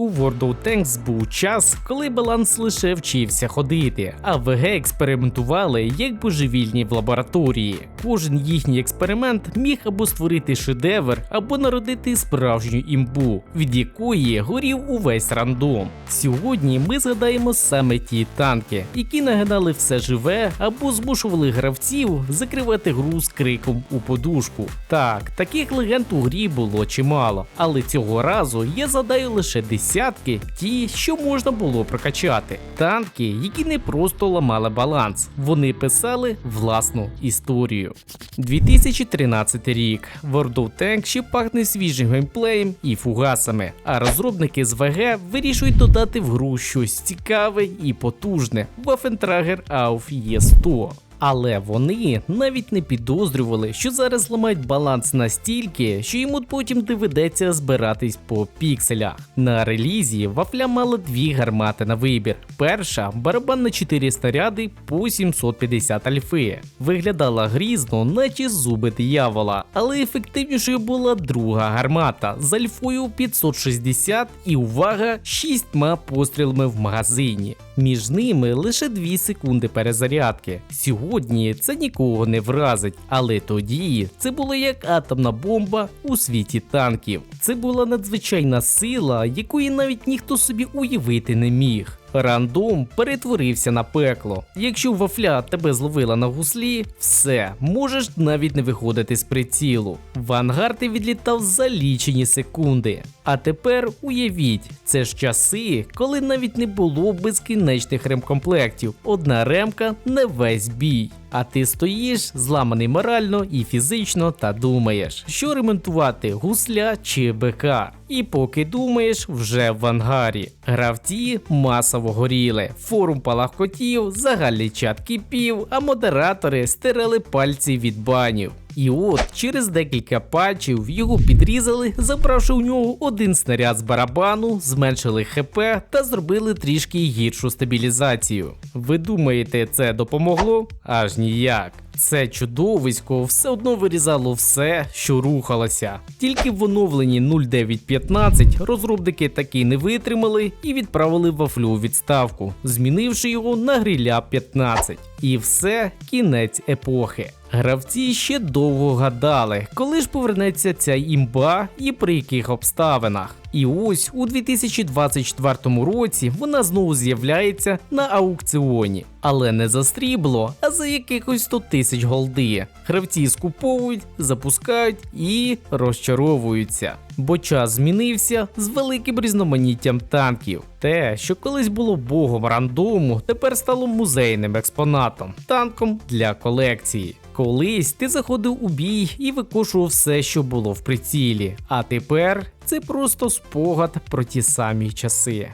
У World of Tanks був час, коли баланс лише вчився ходити, а ВГ експериментували як божевільні в лабораторії. Кожен їхній експеримент міг або створити шедевр, або народити справжню імбу, від якої горів увесь рандом. Сьогодні ми згадаємо саме ті танки, які нагадали все живе або змушували гравців закривати гру з криком у подушку. Так, таких легенд у грі було чимало, але цього разу я задаю лише десятки, ті, що можна було прокачати. Танки, які не просто ламали баланс, вони писали власну історію. 2013 рік World of Tanks ще пахне свіжим геймплеєм і фугасами, а розробники з ВГ вирішують додати в гру щось цікаве і потужне Waffentrager Auf E100. Але вони навіть не підозрювали, що зараз ламають баланс настільки, що йому потім доведеться збиратись по пікселях. На релізі вафля мала дві гармати на вибір. Перша барабан на 4 снаряди по 750 альфи. Виглядала грізно, наче зуби диявола, але ефективнішою була друга гармата з альфою 560 і увага, шістьма пострілами в магазині. Між ними лише 2 секунди перезарядки. Сьогодні це нікого не вразить, але тоді це було як атомна бомба у світі танків. Це була надзвичайна сила, якої навіть ніхто собі уявити не міг. Рандом перетворився на пекло. Якщо вафля тебе зловила на гуслі, все, можеш навіть не виходити з прицілу. В ангар ти відлітав за лічені секунди. А тепер уявіть, це ж часи, коли навіть не було безкінечних ремкомплектів. Одна ремка на весь бій. А ти стоїш зламаний морально і фізично та думаєш, що ремонтувати гусля чи БК. І поки думаєш, вже в ангарі. Гравці масово горіли, форум палахкотів, загальний чат кипів, а модератори стирали пальці від банів. І от через декілька патчів його підрізали, забравши у нього один снаряд з барабану, зменшили ХП та зробили трішки гіршу стабілізацію. Ви думаєте, це допомогло? Аж ніяк. Це чудовисько все одно вирізало все, що рухалося. Тільки в оновленні 0915 розробники таки не витримали і відправили вафлю у відставку, змінивши його на гриля 15. І все кінець епохи. Гравці ще довго гадали, коли ж повернеться ця імба і при яких обставинах. І ось у 2024 році вона знову з'являється на аукціоні, але не за стрібло, а за якихось 100 тисяч голди. Гравці скуповують, запускають і розчаровуються. Бо час змінився з великим різноманіттям танків. Те, що колись було богом рандому, тепер стало музейним експонатом, танком для колекції. Колись ти заходив у бій і викошував все, що було в прицілі, а тепер це просто спогад про ті самі часи.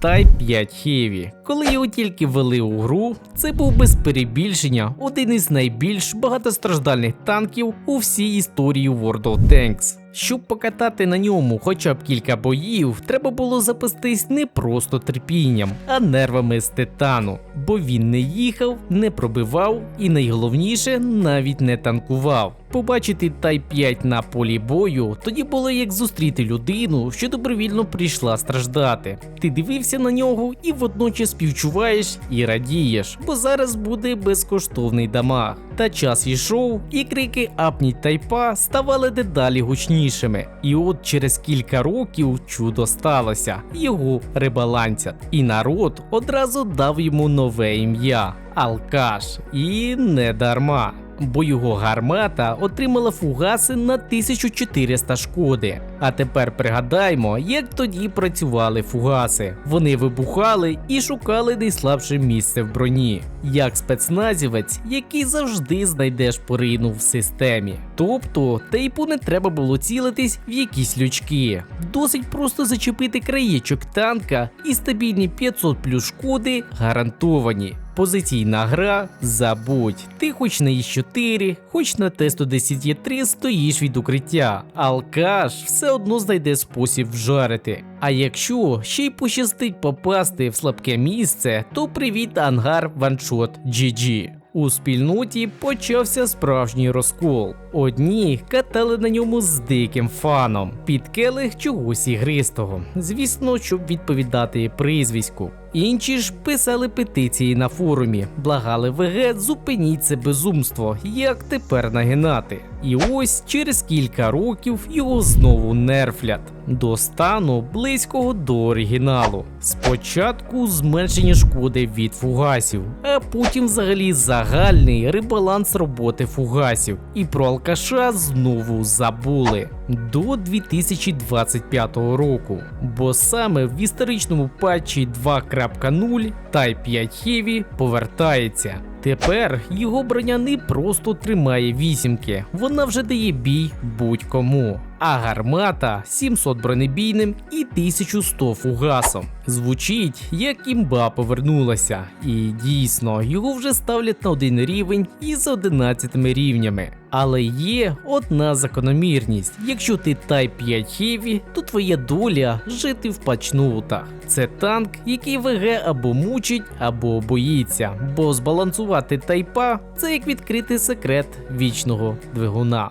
Type 5 Heavy. Коли його тільки ввели у гру, це був без перебільшення один із найбільш багатостраждальних танків у всій історії World of Tanks. Щоб покатати на ньому хоча б кілька боїв, треба було запастись не просто терпінням, а нервами з титану, бо він не їхав, не пробивав і найголовніше навіть не танкував. Побачити Type 5 на полі бою тоді було як зустріти людину, що добровільно прийшла страждати. Ти дивився на нього і водночас співчуваєш і радієш, бо зараз буде безкоштовний дамаг. Та час йшов, і крики апніть тайпа ставали дедалі гучнішими. І от через кілька років чудо сталося, його ребалансять. І народ одразу дав йому нове ім'я Алкаш. І не дарма. Бо його гармата отримала фугаси на 1400 шкоди. А тепер пригадаймо, як тоді працювали фугаси. Вони вибухали і шукали найслабше місце в броні, як спецназівець, який завжди знайдеш порину в системі. Тобто тейпу не треба було цілитись в якісь лючки. Досить просто зачепити краєчок танка і стабільні 500 плюс шкоди гарантовані. Позиційна гра забудь. Ти хоч на І4, хоч на Т-110Е3 стоїш від укриття. Алкаш все одно знайде спосіб вжарити. А якщо ще й пощастить попасти в слабке місце, то привіт ангар ваншот GG. У спільноті почався справжній розкол. Одні катали на ньому з диким фаном під келих чогось ігристого, звісно, щоб відповідати прізвиську. Інші ж писали петиції на форумі, благали ВГ, зупиніть це безумство, як тепер нагинати. І ось через кілька років його знову нерфлять до стану близького до оригіналу. Спочатку зменшення шкоди від фугасів, а потім взагалі загальний ребаланс роботи фугасів. І про алкаша знову забули до 2025 року. Бо саме в історичному патчі 2.0 Type 5 Heavy повертається. Тепер його броня не просто тримає вісімки, вона вже дає бій будь-кому. А гармата 700 бронебійним і 1100 фугасом. Звучить, як імба повернулася, і дійсно його вже ставлять на один рівень із 11 рівнями. Але є одна закономірність: якщо ти Type 5 Heavy, то твоя доля жити в пачнутах. Це танк, який ВГ або мучить, або боїться, бо збалансувати тайпа це як відкрити секрет вічного двигуна.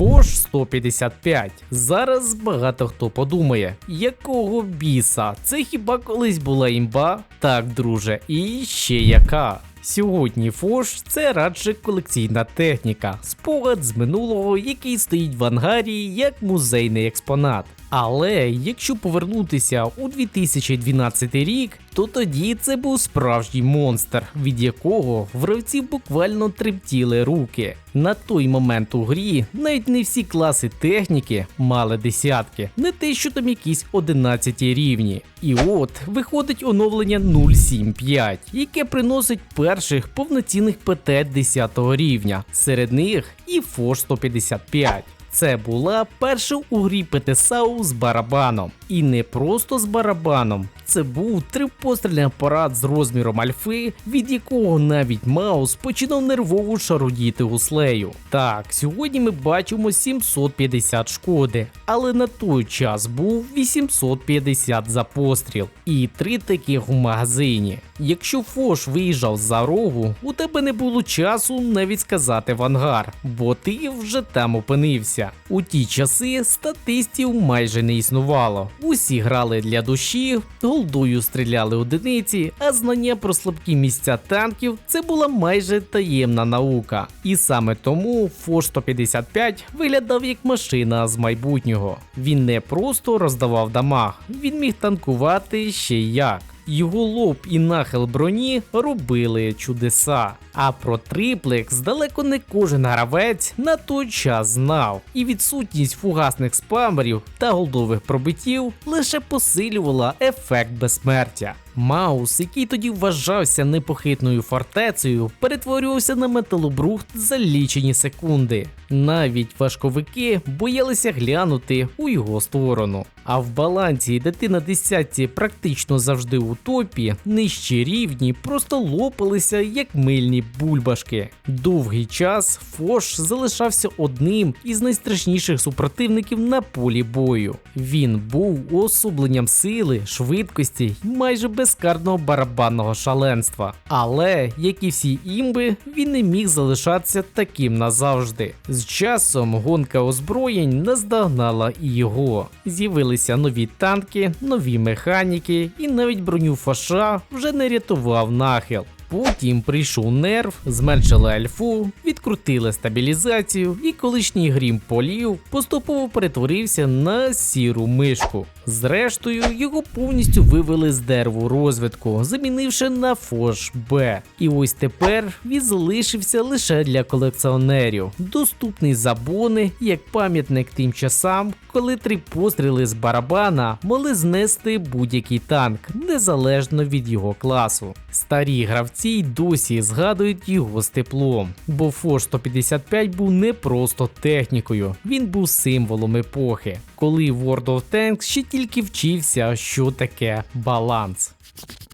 Фош 155. Зараз багато хто подумає, якого біса? Це хіба колись була імба? Так, друже, і ще яка. Сьогодні Фош це радше колекційна техніка, спогад з минулого, який стоїть в ангарі як музейний експонат. Але якщо повернутися у 2012 рік, то тоді це був справжній монстр, від якого в гравців буквально трептіли руки. На той момент у грі навіть не всі класи техніки мали десятки, не те, що там якісь 11 рівні. І от виходить оновлення 075, яке приносить перших повноцінних ПТ 10 рівня, серед них і Фош 155. Це була перша у грі ПТСАУ з барабаном. І не просто з барабаном. Це був трипострільний апарат з розміром альфи, від якого навіть Маус починав нервово шарудіти гуслею. Так, сьогодні ми бачимо 750 шкоди, але на той час був 850 за постріл і три таких у магазині. Якщо Фош виїжджав за рогу, у тебе не було часу навіть сказати в ангар, бо ти вже там опинився. У ті часи статистів майже не існувало. Усі грали для душі, голдою стріляли одиниці, а знання про слабкі місця танків це була майже таємна наука. І саме тому Фош 155 виглядав як машина з майбутнього. Він не просто роздавав дамаг, він міг танкувати ще й як. Його лоб і нахил броні робили чудеса. А про триплекс далеко не кожен гравець на той час знав, і відсутність фугасних спамерів та голдових пробиттів лише посилювала ефект безсмертя. Маус, який тоді вважався непохитною фортецею, перетворювався на металобрухт за лічені секунди. Навіть важковики боялися глянути у його сторону. А в балансі, де ти на десятці практично завжди у топі, нижчі рівні просто лопалися як мильні бульбашки. Довгий час Фош залишався одним із найстрашніших супротивників на полі бою. Він був уособленням сили, швидкості й майже безкарного барабанного шаленства. Але, як і всі імби, він не міг залишатися таким назавжди. З часом гонка озброєнь наздогнала і його. З'явилися нові танки, нові механіки, і навіть броню фаша вже не рятував нахил. Потім прийшов нерв, зменшили альфу, відкрутили стабілізацію, і колишній грім полів поступово перетворився на сіру мишку. Зрештою, його повністю вивели з дереву розвитку, замінивши на Фош Б. І ось тепер він залишився лише для колекціонерів, доступний за бони як пам'ятник тим часам, коли три постріли з барабана могли знести будь-який танк, незалежно від його класу. Старі гравці й досі згадують його з теплом, бо Фош 155 був не просто технікою, він був символом епохи, коли World of Tanks ще тільки вчився, що таке баланс.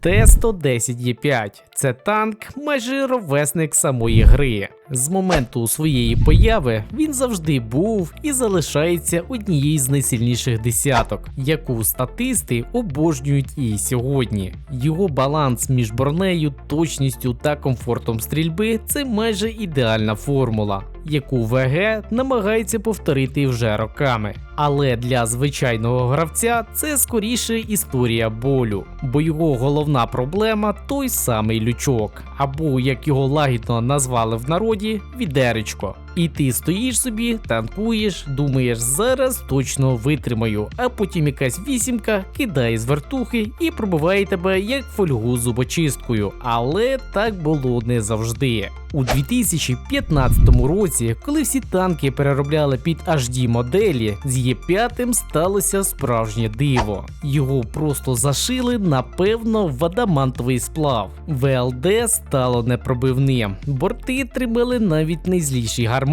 Т-110Е5 Це танк майже ровесник самої гри. З моменту своєї появи він завжди був і залишається однією з найсильніших десяток, яку статисти обожнюють і сьогодні. Його баланс між бронею, точністю та комфортом стрільби це майже ідеальна формула, яку ВГ намагається повторити вже роками. Але для звичайного гравця це скоріше історія болю, бо його головна проблема той самий лючок, або як його лагідно назвали в народі, відеречко. І ти стоїш собі, танкуєш, думаєш, зараз точно витримаю, а потім якась вісімка кидає з вертухи і пробиває тебе як фольгу зубочисткою. Але так було не завжди. У 2015 році, коли всі танки переробляли під HD моделі, з Є5 сталося справжнє диво. Його просто зашили, напевно, в адамантовий сплав. ВЛД стало непробивним. Борти тримали навіть найзліші гармати,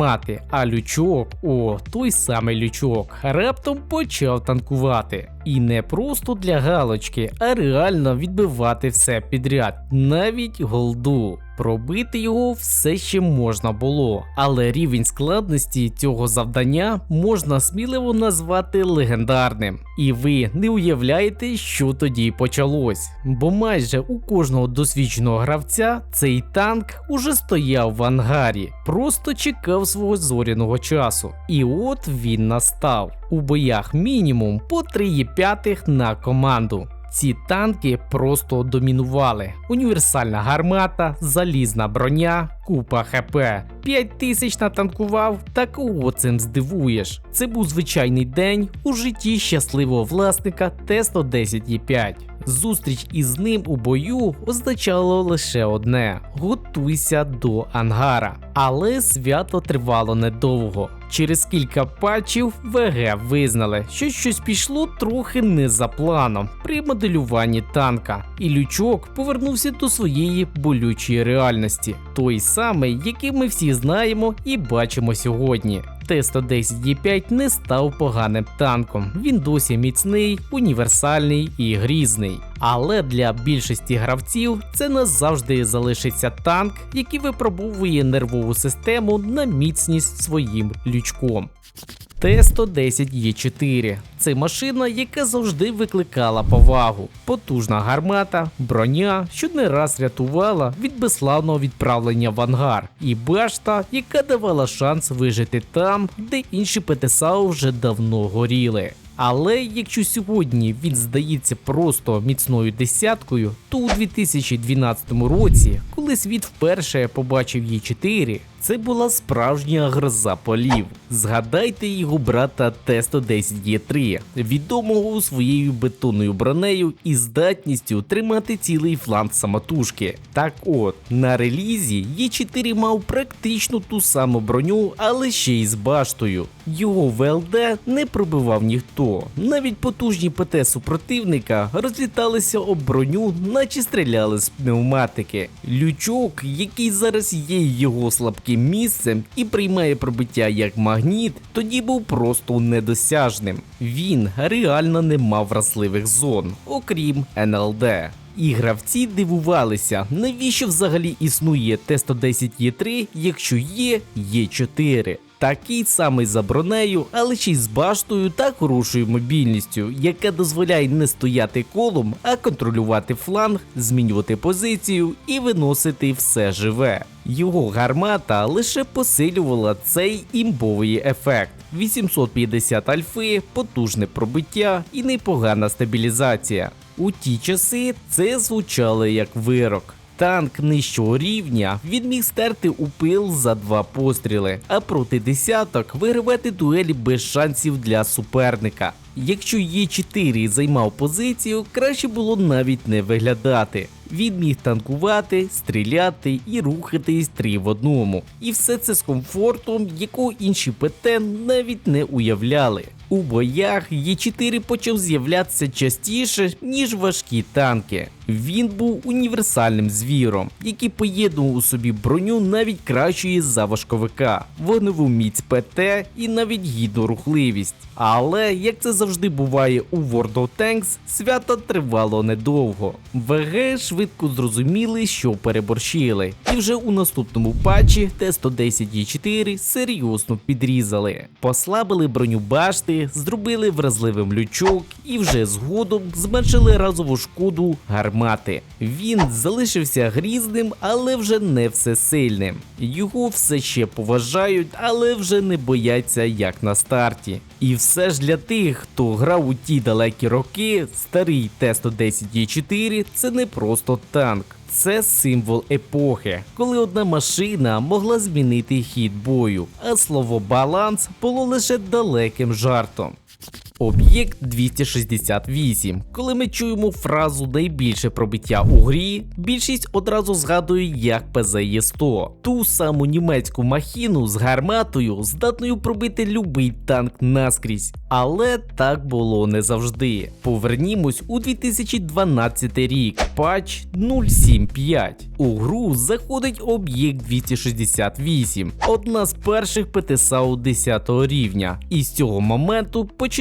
а лючок, о, той самий лючок, раптом почав танкувати. І не просто для галочки, а реально відбивати все підряд, навіть голду. Пробити його все ще можна було, але рівень складності цього завдання можна сміливо назвати легендарним. І ви не уявляєте, що тоді почалось. Бо майже у кожного досвідченого гравця цей танк уже стояв в ангарі, просто чекав свого зоряного часу. І от він настав. У боях мінімум по 3 п'ятих на команду. Ці танки просто домінували. Універсальна гармата, залізна броня, купа ХП. 5 тисяч натанкував, та кого цим здивуєш? Це був звичайний день у житті щасливого власника Т-110Е5. Зустріч із ним у бою означало лише одне: готуйся до ангара. Але свято тривало недовго. Через кілька патчів ВГ визнали, що щось пішло трохи не за планом при моделюванні танка, і лючок повернувся до своєї болючої реальності, той самий, який ми всі знаємо і бачимо сьогодні. Т-110Е5 не став поганим танком. Він досі міцний, універсальний і грізний. Але для більшості гравців це назавжди залишиться танк, який випробовує нервову систему на міцність своїм лючком. Т-110Е4 це машина, яка завжди викликала повагу. Потужна гармата, броня, що не раз рятувала від безславного відправлення в ангар, і башта, яка давала шанс вижити там, де інші ПТСА вже давно горіли. Але якщо сьогодні він здається просто міцною десяткою, то у 2012 році, коли світ вперше побачив її 4 це була справжня гроза полів. Згадайте його брата Т-110Е3, відомого своєю бетонною бронею і здатністю тримати цілий фланг самотужки. Так от, на релізі Е4 мав практично ту саму броню, але ще й з баштою. Його ВЛД не пробивав ніхто. Навіть потужні ПТ супротивника розліталися об броню, наче стріляли з пневматики. Лючок, який зараз є його слабким місцем і приймає пробиття як магніт, тоді був просто недосяжним. Він реально не мав вразливих зон, окрім НЛД. І гравці дивувалися, навіщо взагалі існує Т-110Е3, якщо є Є4. Такий самий за бронею, але ще й з баштою та хорошою мобільністю, яка дозволяє не стояти колом, а контролювати фланг, змінювати позицію і виносити все живе. Його гармата лише посилювала цей імбовий ефект. 850 альфи, потужне пробиття і непогана стабілізація. У ті часи це звучало як вирок. Танк нижчого рівня він міг стерти у пил за два постріли, а проти десяток вигравати дуелі без шансів для суперника. Якщо Є4 займав позицію, краще було навіть не виглядати. Він міг танкувати, стріляти і рухатись три в одному. І все це з комфортом, якого інші ПТ навіть не уявляли. У боях Є4 почав з'являтися частіше, ніж важкі танки. Він був універсальним звіром, який поєднував у собі броню навіть кращої за важковика, вогневу міць ПТ і навіть гідну рухливість. Але як це завжди буває у World of Tanks, свято тривало недовго. ВГ швидко зрозуміли, що переборщили, і вже у наступному патчі Т-110Е4 серйозно підрізали, послабили броню башти, зробили вразливим лючок і вже згодом зменшили разову шкоду гармати. Він залишився грізним, але вже не всесильним. Його все ще поважають, але вже не бояться як на старті. І все ж для тих, хто грав у ті далекі роки, старий Т-110Е4 це не просто танк. Це символ епохи, коли одна машина могла змінити хід бою, а слово баланс було лише далеким жартом. Об'єкт 268. Коли ми чуємо фразу найбільше пробиття у грі, більшість одразу згадує як ПЗЄ-100, ту саму німецьку махіну з гарматою, здатною пробити любий танк наскрізь. Але так було не завжди. Повернімось у 2012 рік, патч 075. У гру заходить об'єкт 268, одна з перших ПТСАУ 10 рівня. І з цього моменту починається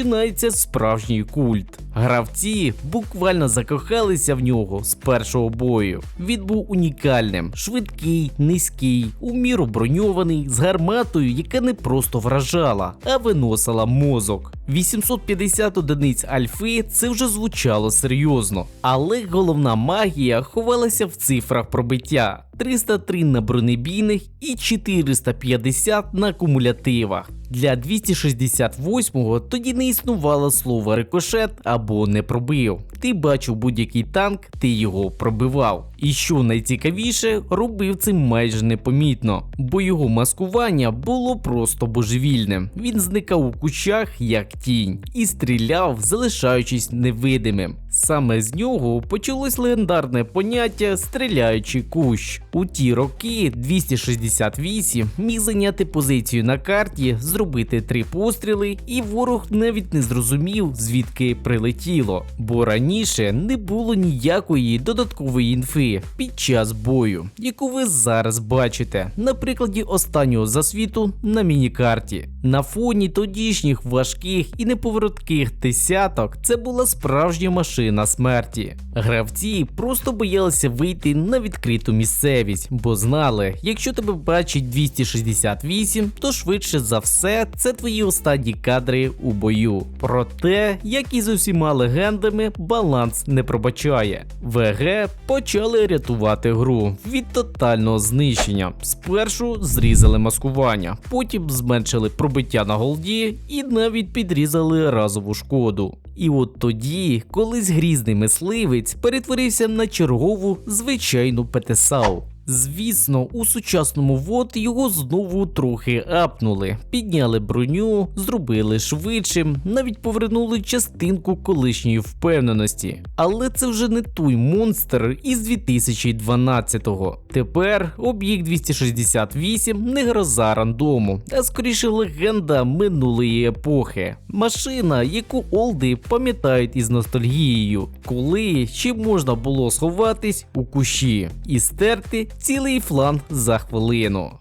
справжній культ. Гравці буквально закохалися в нього з першого бою. Він був унікальним, швидкий, низький, у міру броньований, з гарматою, яка не просто вражала, а виносила мозок. 850 одиниць альфи це вже звучало серйозно, але головна магія ховалася в цифрах пробиття: 303 на бронебійних і 450 на кумулятивах. Для 268-го тоді не існувало слова рикошет або не пробив. Ти бачив будь-який танк, ти його пробивав. І що найцікавіше, робив це майже непомітно, бо його маскування було просто божевільним. Він зникав у кущах як тінь і стріляв, залишаючись невидимим. Саме з нього почалось легендарне поняття стріляючий кущ. У ті роки 268 міг зайняти позицію на карті, зробити три постріли, і ворог навіть не зрозумів, звідки прилетіло, бо раніше не було ніякої додаткової інфи під час бою, яку ви зараз бачите на прикладі останнього засвіту на мінікарті. На фоні тодішніх важких і неповоротких десяток це була справжня машина смерті. Гравці просто боялися вийти на відкриту місцевість, бо знали, якщо тебе бачить 268, то швидше за все це твої останні кадри у бою. Проте, як і з усіма легендами, баланс не пробачає. ВГ почали рятувати гру від тотального знищення. Спершу зрізали маскування, потім зменшили пробиття на голді і навіть підрізали разову шкоду. І от тоді, колись грізний мисливець перетворився на чергову звичайну ПТСАУ. Звісно, у сучасному ВОД його знову трохи апнули, підняли броню, зробили швидшим, навіть повернули частинку колишньої впевненості. Але це вже не той монстр із 2012-го. Тепер об'єкт 268 не гроза рандому, а скоріше легенда минулої епохи. Машина, яку Олди пам'ятають із ностальгією, коли ще можна було сховатись у кущі і стерти цілий флан за хвилину.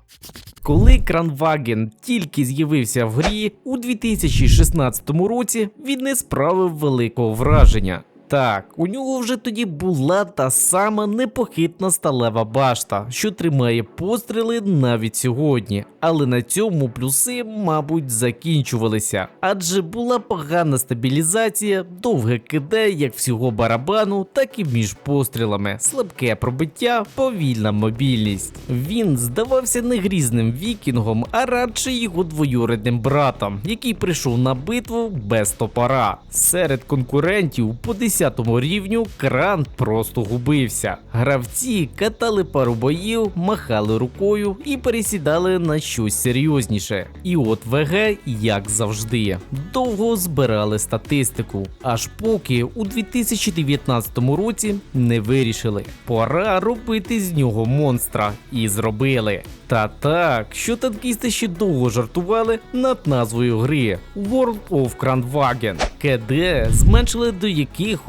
Коли Кранваген тільки з'явився в грі у 2016 році, він не справив великого враження. Так, у нього вже тоді була та сама непохитна сталева башта, що тримає постріли навіть сьогодні. Але на цьому плюси, мабуть, закінчувалися, адже була погана стабілізація, довге КД як всього барабану, так і між пострілами, слабке пробиття, повільна мобільність. Він здавався не грізним вікінгом, а радше його двоюрідним братом, який прийшов на битву без топора. Серед конкурентів по 10 10 рівню кран просто губився. Гравці катали пару боїв, махали рукою і пересідали на щось серйозніше. І от ВГ, як завжди, довго збирали статистику, аж поки у 2019 році не вирішили. Пора робити з нього монстра. І зробили. Та так, що танкісти ще довго жартували над назвою гри World of Grandwagen. КД зменшили до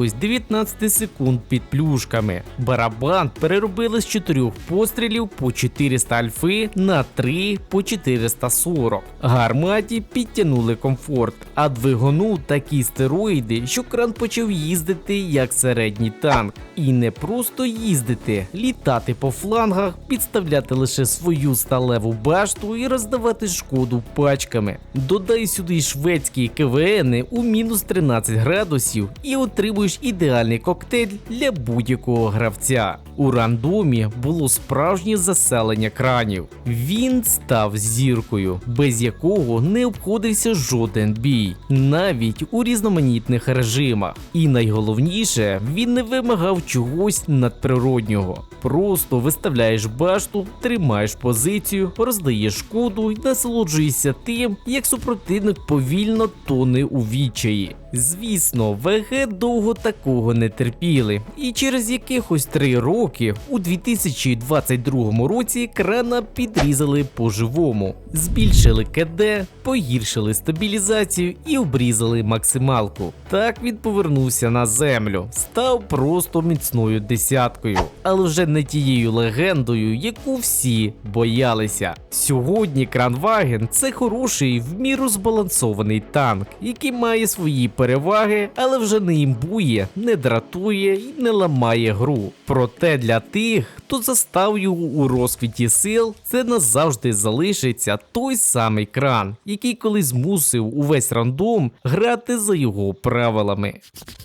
якихось 19 секунд під плюшками. Барабан переробили з 4 пострілів по 400 альфи на 3 по 440. Гарматі підтягнули комфорт, а двигуну такі стероїди, що кран почав їздити як середній танк. І не просто їздити, літати по флангах, підставляти лише свою сталеву башту і роздавати шкоду пачками. Додай сюди шведські КВНи у мінус 13 градусів і отримуєш ідеальний коктейль для будь-якого гравця. У рандомі було справжнє заселення кранів. Він став зіркою, без якого не обходився жоден бій, навіть у різноманітних режимах. І найголовніше, він не вимагав чогось надприроднього. Просто виставляєш башту, тримаєш позицію, роздаєш шкоду і насолоджуєшся тим, як супротивник повільно тоне у відчаї. Звісно, ВГ довго такого не терпіли, і через якихось три роки, у 2022 році, крана підрізали по-живому, збільшили КД, погіршили стабілізацію і обрізали максималку. Так він повернувся на землю, став просто міцною десяткою, але вже не тією легендою, яку всі боялися. Сьогодні Кранваген це хороший в міру збалансований танк, який має свої переваги, але вже не імбує, не дратує і не ламає гру. Проте для тих, хто застав його у розквіті сил, це назавжди залишиться той самий кран, який колись змусив увесь рандом грати за його правилами.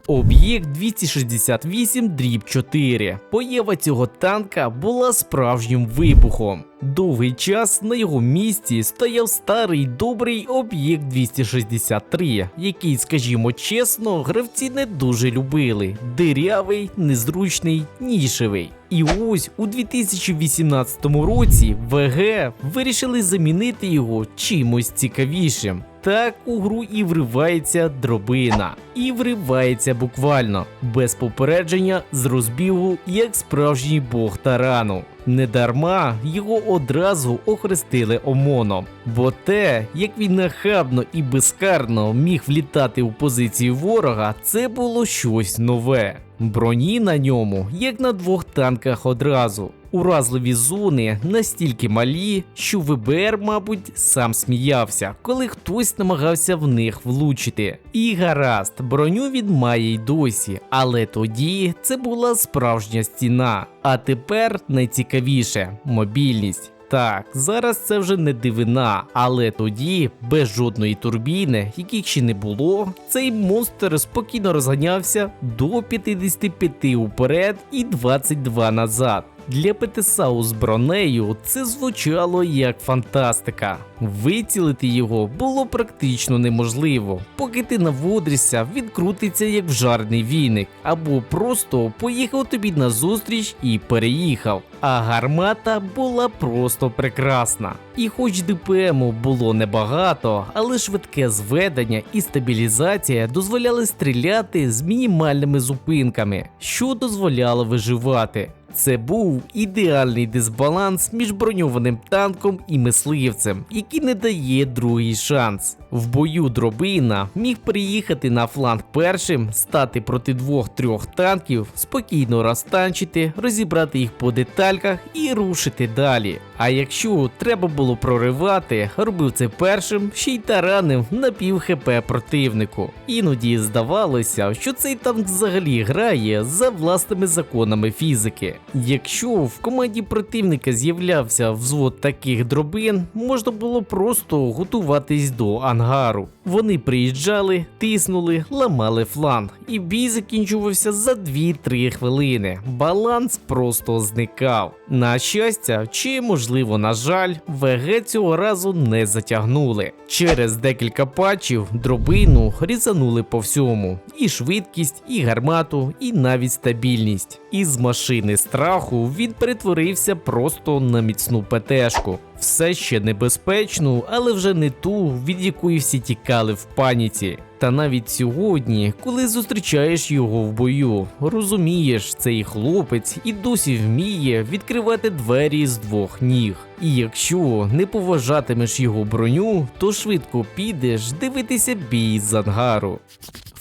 Об'єкт 268 дріб 4. Поява цього танка була справжнім вибухом. Довгий час на його місці стояв старий добрий об'єкт 263, який, скажімо чесно, гравці не дуже любили. Дирявий, незручний, нішевий. І ось у 2018 році ВГ вирішили замінити його чимось цікавішим. Так у гру і вривається дробина, і вривається буквально без попередження з розбігу, як справжній бог тарану. Недарма його одразу охрестили ОМОНом, бо те, як він нахабно і безкарно міг влітати у позицію ворога, це було щось нове. Броні на ньому, як на двох танках одразу. Уразливі зони настільки малі, що ВБР, мабуть, сам сміявся, коли хтось намагався в них влучити. І гаразд, броню він має й досі, але тоді це була справжня стіна. А тепер найцікавіше мобільність. Так, зараз це вже не дивина, але тоді, без жодної турбіни, яких ще не було, цей монстр спокійно розганявся до 55 уперед і 22 назад. Для ПТСАУ з бронею це звучало як фантастика. Вицілити його було практично неможливо. Поки ти наводришся, він крутиться як вжарний віник, або просто поїхав тобі на зустріч і переїхав. А гармата була просто прекрасна. І хоч ДПМу було небагато, але швидке зведення і стабілізація дозволяли стріляти з мінімальними зупинками, що дозволяло виживати. Це був ідеальний дисбаланс між броньованим танком і мисливцем, який не дає другий шанс. В бою дробина міг приїхати на фланг першим, стати проти двох-трьох танків, спокійно розтанчити, розібрати їх по детальках і рушити далі. А якщо треба було проривати, робив це першим, ще й таранив на пів хп противнику. Іноді здавалося, що цей танк взагалі грає за власними законами фізики. Якщо в команді противника з'являвся взвод таких дробин, можна було просто готуватись до ангару. Вони приїжджали, тиснули, ламали фланг, і бій закінчувався за 2-3 хвилини. Баланс просто зникав. На щастя, чи можливо, на жаль, ВГ цього разу не затягнули. Через декілька патчів дробину різанули по всьому: і швидкість, і гармату, і навіть стабільність. Із машини страху він перетворився просто на міцну ПТшку. Все ще небезпечну, але вже не ту, від якої всі тікали в паніці. Та навіть сьогодні, коли зустрічаєш його в бою, розумієш, цей хлопець і досі вміє відкривати двері з двох ніг. І якщо не поважатимеш його броню, то швидко підеш дивитися бій з ангару.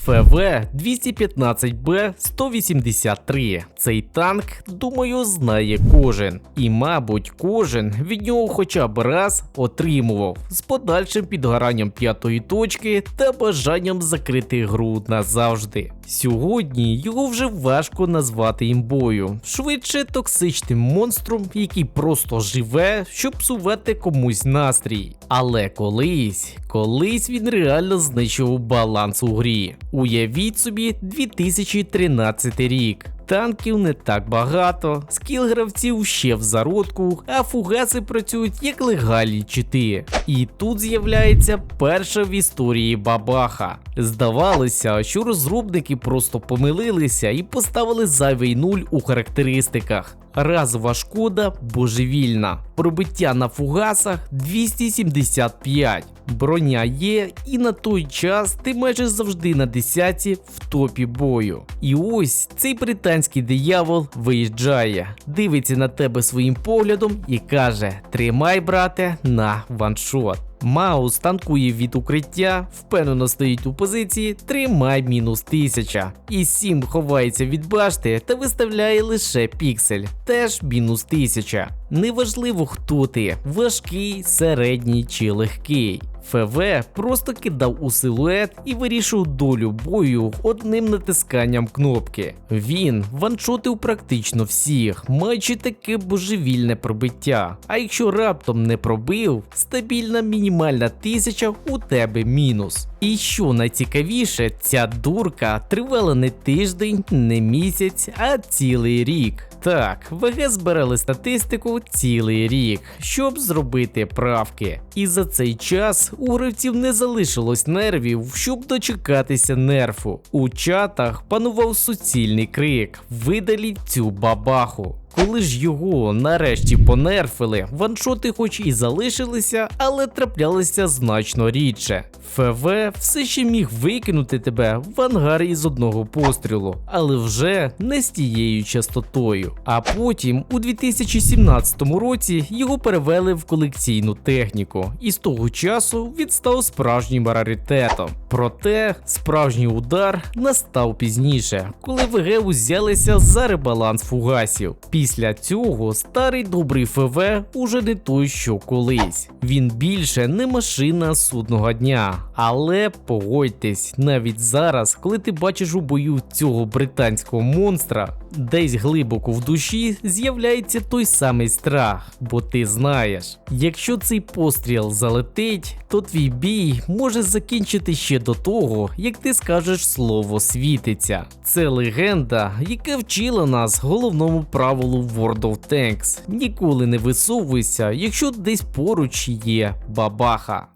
ФВ 215Б 183. Цей танк, думаю, знає кожен. І, мабуть, кожен від нього хоча б раз отримував з подальшим підгоранням п'ятої точки та бажанням закрити гру назавжди. Сьогодні його вже важко назвати імбою, швидше токсичним монстром, який просто живе, щоб псувати комусь настрій. Але колись, колись він реально знищував баланс у грі. Уявіть собі 2013 рік. Танків не так багато, скіл гравців ще в зародку, а фугаси працюють як легальні чити. І тут з'являється перша в історії бабаха. Здавалося, що розробники просто помилилися і поставили зайвий нуль у характеристиках. Разова шкода божевільна. Пробиття на фугасах 275. Броня є, і на той час ти майже завжди на десятці в топі бою. І ось цей британський диявол виїжджає, дивиться на тебе своїм поглядом і каже: Тримай, брате, на ваншот. Маус танкує від укриття, впевнено стоїть у позиції, тримай мінус 1000. І Сім ховається від башти та виставляє лише піксель, теж мінус 1000. Неважливо, хто ти важкий, середній чи легкий. ФВ просто кидав у силует і вирішив долю бою одним натисканням кнопки. Він ваншотив практично всіх, маючи таке божевільне пробиття. А якщо раптом не пробив, стабільна мінімальна тисяча у тебе мінус. І що найцікавіше, ця дурка тривала не тиждень, не місяць, а цілий рік. Так, ВГ збирали статистику цілий рік, щоб зробити правки. І за цей час у гравців не залишилось нервів, щоб дочекатися нерфу. У чатах панував суцільний крик: видаліть цю бабаху. Коли ж його нарешті понерфили, ваншоти хоч і залишилися, але траплялися значно рідше. ФВ все ще міг викинути тебе в ангар із одного пострілу, але вже не з тією частотою. А потім, у 2017 році, його перевели в колекційну техніку, і з того часу він став справжнім раритетом. Проте справжній удар настав пізніше, коли ВГ узялися за ребаланс фугасів. Після цього старий добрий ФВ уже не той, що колись. Він більше не машина судного дня. Але погодьтесь, навіть зараз, коли ти бачиш у бою цього британського монстра, десь глибоко в душі з'являється той самий страх, бо ти знаєш, якщо цей постріл залетить, то твій бій може закінчити ще до того, як ти скажеш слово світиться. Це легенда, яка вчила нас головному правилу World of Tanks. Ніколи не висовуйся, якщо десь поруч є бабаха.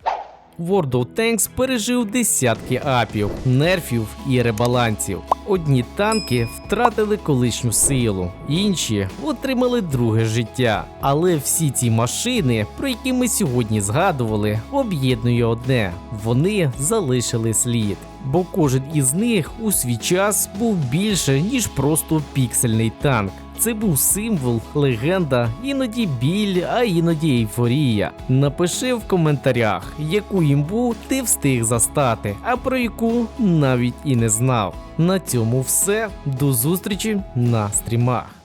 World of Tanks пережив десятки апів, нерфів і ребалансів. Одні танки втратили колишню силу, інші отримали друге життя. Але всі ці машини, про які ми сьогодні згадували, об'єднує одне: вони залишили слід. Бо кожен із них у свій час був більше, ніж просто піксельний танк. Це був символ, легенда, іноді біль, а іноді ейфорія. Напиши в коментарях, яку імбу ти встиг застати, а про яку навіть і не знав. На цьому все. До зустрічі на стрімах.